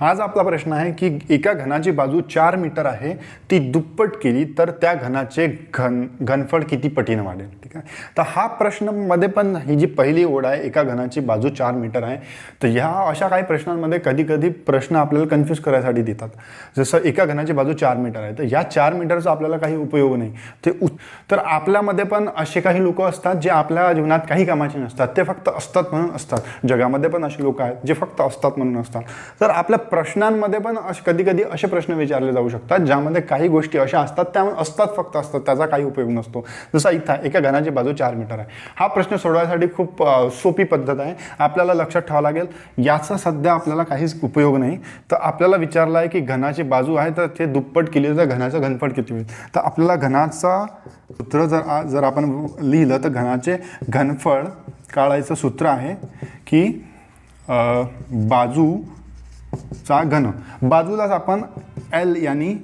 आज आपला प्रश्न आहे की एका घनाची बाजू चार मीटर आहे ती दुप्पट केली तर त्या घनाचे घन घनफळ किती पटीनं वाढेल? ठीक आहे? तर हा प्रश्नमध्ये पण ही जी पहिली ओढ आहे एका घनाची बाजू चार मीटर आहे तर ह्या अशा काही प्रश्नांमध्ये कधी कधी प्रश्न आपल्याला कन्फ्यूज करायसाठी देतात. जसं एका घनाची बाजू चार मीटर आहे तर या चार मीटरचा आपल्याला काही उपयोग नाही. ते उ तर आपल्यामध्ये पण असे काही लोक असतात जे आपल्या जीवनात काही कामाचे नसतात. ते फक्त असतात म्हणून असतात. जगामध्ये पण असे लोक आहेत जे फक्त असतात म्हणून असतात. तर आपल्या प्रश्नांमध्ये पण असे कधी कधी असे प्रश्न विचारले जाऊ शकतात ज्यामध्ये काही गोष्टी अशा असतात त्या असतात फक्त असतात त्याचा काही उपयोग नसतो. जसा इथं एका घनाची बाजू चार मीटर आहे. हा प्रश्न सोडवायसाठी खूप सोपी पद्धत आहे. आपल्याला लक्षात ठेवावं लागेल याचा सध्या आपल्याला काहीच उपयोग नाही. तर आपल्याला विचारलं आहे की घनाची बाजू आहे तर ते दुप्पट केली तर घनाचं घनफळ किती होईल? तर आपल्याला घनाचा सूत्र जर जर आपण लिहिलं तर घनाचे घनफळ काढायचं सूत्र आहे की बाजू चा घन. बाजूलाच आपण एल यांनी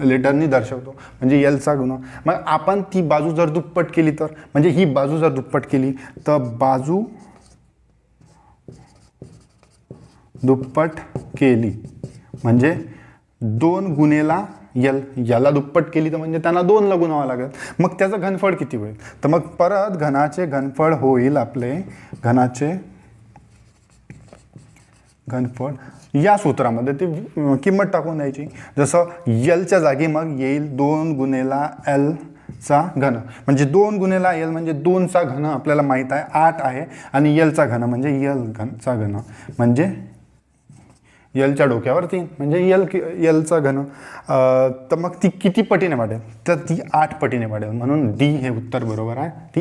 लेटरनी दर्शवतो. म्हणजे एलचा गुण मग आपण ती बाजू जर दुप्पट केली तर म्हणजे ही बाजू जर दुप्पट केली तर बाजू दुप्पट केली. म्हणजे दोन गुन्हेला यल याला दुप्पट केली तर म्हणजे त्यांना दोनला गुणावं लागेल. मग त्याचं घनफळ किती होईल? तर मग परत घनाचे घनफळ होईल आपले घनाचे घनफळ या सूत्रामध्ये ती किंमत टाकून द्यायची. जसं यलच्या जागी मग येईल दोन गुणेला एल चा घन. म्हणजे दोन गुणेला एल म्हणजे दोनचा घन आपल्याला माहीत आहे आठ आहे. आणि यलचा घन म्हणजे यल घनचा घन. म्हणजे यलच्या डोक्यावर तीन. म्हणजे यल कि यलचा घन. तर मग ती किती पटीने वाढेल? तर ती आठ पटीने वाढेल. म्हणून डी हे उत्तर बरोबर आहे. ती